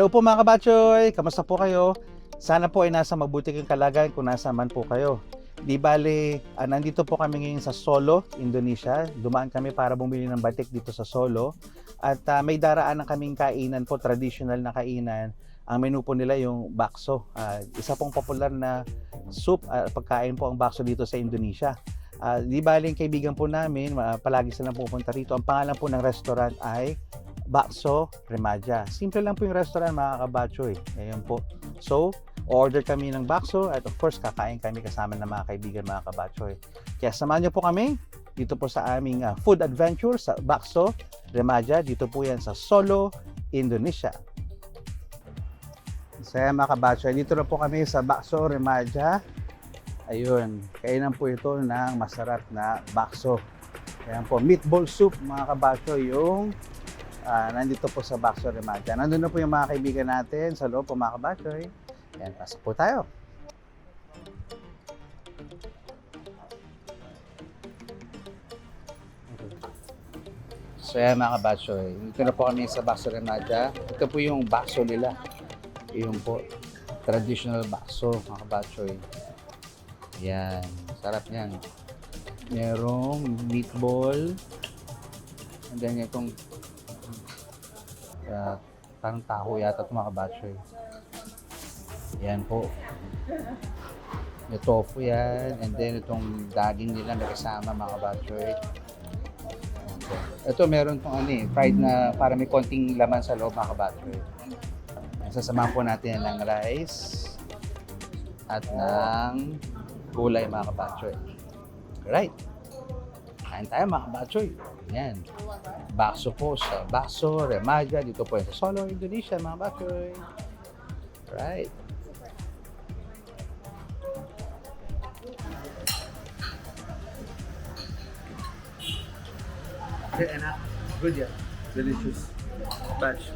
Hello po mga kabatchoy, kamusta po kayo? Sana po ay nasa mabuti kayong kalagayan kung nasa man po kayo. Di bale, ah, nandito po kami ngayon sa Solo, Indonesia. Dumaan kami para bumili ng batik dito sa Solo. At ah, may daraan ng kaming kainan po, traditional na kainan. Ang menu po nila yung bakso. Ah, isa pong popular na soup, at pagkain po ang bakso dito sa Indonesia. Ah, di bale, yung kaibigan po namin, ah, palagi silang pupunta rito. Ang pangalan po ng restaurant ay Bakso Remaja. Simple lang po yung restaurant mga kabatcho eh. Ayan po. So, order kami ng bakso at of course kakain kami kasama ng mga kaibigan mga kabatcho eh. Kaya samahan niyo po kami dito po sa aming ah, food adventure sa Bakso Remaja. Dito po yan sa Solo, Indonesia. So yan mga kabatcho, dito na po kami sa Bakso Remaja. Ayun, kainan po ito ng masarap na bakso. Ayan po, meatball soup mga kabatcho, yung Ah, nandito po sa Baxo Remaja. Nandun na po yung mga kaibigan natin sa loob po mga kabatchoy. Yan, pasok po tayo. So yan mga kabatchoy, dito na po kami sa Baxo Remaja. Ito po yung bakso nila. Yung po, traditional bakso mga kabatchoy. Yan, sarap yan. Merong meatball. And then itong uh, parang taho yata ito mga kabatchoy. Yan po. May tofu yan. And then itong daging nila may kasama mga kabatchoy. Po. Ito meron tong ano eh, fried na para may konting laman sa loob mga kabatchoy. Yan, Sasamahan po natin ng rice at ng gulay mga kabatchoy. Alright. Kain tayo mga kabatchoy. Yan. Bakso po sa Bakso, Remaja, dito po sa Solo, Indonesia, mga bakoy. Right. Okay, enak. Good ya. Delicious. Batch.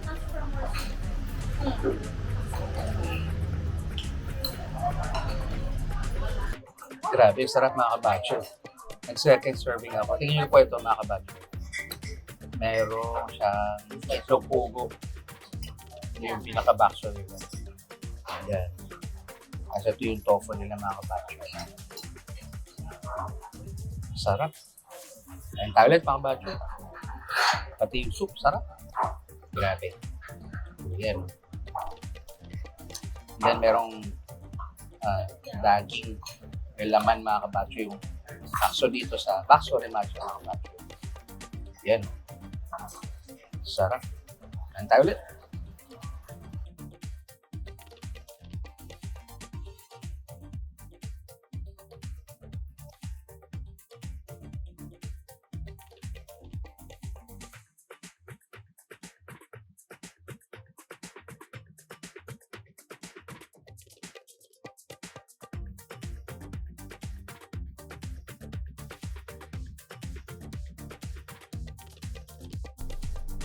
Grabe, sarap mga kabatcho. Nag-second serving ako. Tingnan niyo po ito mga kabatcho. Meron siyang ito pugo. Yung pinaka-bakso nila. Yan. Kasi ito yung tofu nila mga kabatcho. Sarap. Tayo ulit mga kabatcho. Pati yung soup, sarap. Grabe. Yan. Then merong ah, daging may laman mga kabatcho yung bakso dito sa Bakso Remacho kabatcho. Yan. Sarap. Kain tayo ulit.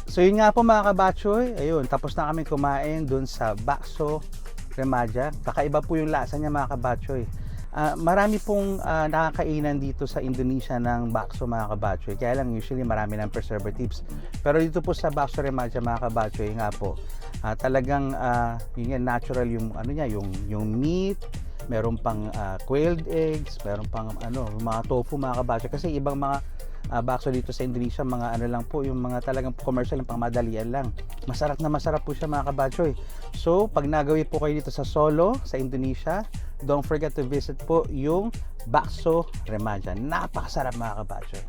So yun nga po mga kabatchoy, ayun, tapos na kami kumain dun sa Bakso Remaja. Kakaiba po yung lasa niya mga kabatchoy. Ah, marami pong ah, nakakainan dito sa Indonesia ng bakso mga kabatchoy. Kaya lang usually marami ng preservatives. Pero dito po sa Bakso Remaja mga kabatchoy nga po, ah, talagang ah, yun yan, natural yung ano niya, yung yung meat, meron pang ah, quailed eggs, meron pang ano, mga tofu mga kabatchoy kasi ibang mga ah, bakso dito sa Indonesia, mga ano lang po, yung mga talagang commercial, yung pangmadalian lang. Masarap na masarap po siya mga kabatchoy. So, pag nagawi po kayo dito sa Solo, sa Indonesia, don't forget to visit po yung Bakso Remaja. Napakasarap mga kabatchoy.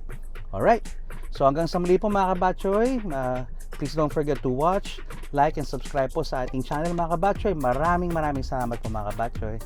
Alright. So, hanggang sa muli po mga kabatchoy, ah, please don't forget to watch, like, and subscribe po sa ating channel mga kabatchoy. Maraming maraming salamat po mga kabatchoy.